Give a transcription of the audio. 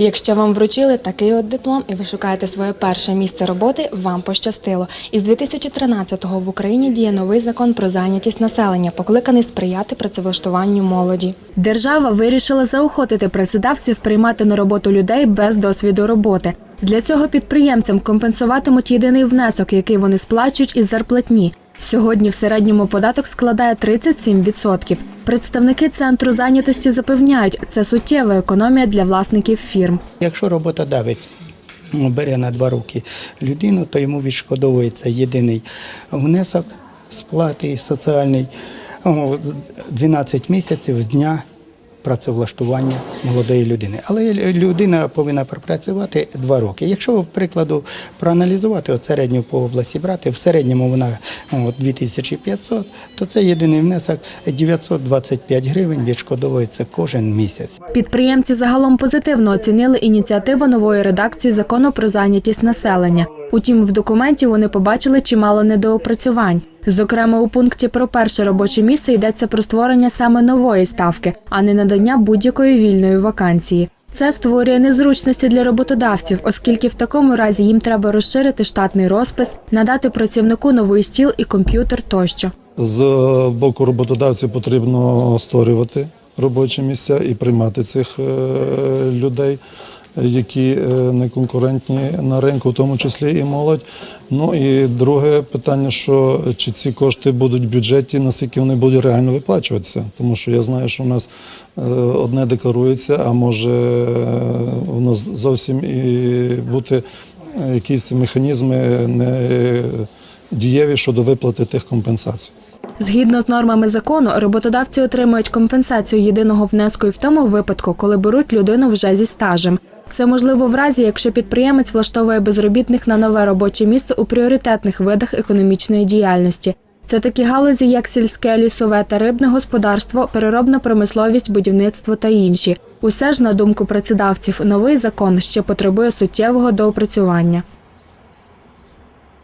Якщо вам вручили такий от диплом і ви шукаєте своє перше місце роботи, вам пощастило. Із 2013-го в Україні діє новий закон про зайнятість населення, покликаний сприяти працевлаштуванню молоді. Держава вирішила заохотити працедавців приймати на роботу людей без досвіду роботи. Для цього підприємцям компенсуватимуть єдиний внесок, який вони сплачують із зарплатні. Сьогодні в середньому податок складає 37%. Представники центру зайнятості запевняють, це суттєва економія для власників фірм. Якщо роботодавець ну, бере на два роки людину, то йому відшкодовується єдиний внесок сплати соціальний о, 12 місяців з дня працевлаштування молодої людини. Але людина повинна пропрацювати два роки. Якщо, прикладу, проаналізувати от середню по області брати, в середньому вона о, 2500, то це єдиний внесок 925 гривень відшкодовується кожен місяць. Підприємці загалом позитивно оцінили ініціативу нової редакції закону про зайнятість населення. Утім, в документі вони побачили чимало недоопрацювань. Зокрема, у пункті про перше робоче місце йдеться про створення саме нової ставки, а не надання будь-якої вільної вакансії. Це створює незручності для роботодавців, оскільки в такому разі їм треба розширити штатний розпис, надати працівнику новий стіл і комп'ютер тощо. З боку роботодавців потрібно створювати робочі місця і приймати цих е, людей, які е, не конкурентні на ринку, в тому числі і молодь. Ну і друге питання, що чи ці кошти будуть в бюджеті, наскільки вони будуть реально виплачуватися. Тому що я знаю, що в нас е, одне декларується, а може е, воно зовсім і бути якісь механізми не дієві щодо виплати тих компенсацій. Згідно з нормами закону, роботодавці отримують компенсацію єдиного внеску і в тому випадку, коли беруть людину вже зі стажем. Це можливо в разі, якщо підприємець влаштовує безробітних на нове робоче місце у пріоритетних видах економічної діяльності. Це такі галузі, як сільське, лісове та рибне господарство, переробна промисловість, будівництво та інші. Усе ж, на думку працедавців, новий закон ще потребує суттєвого доопрацювання.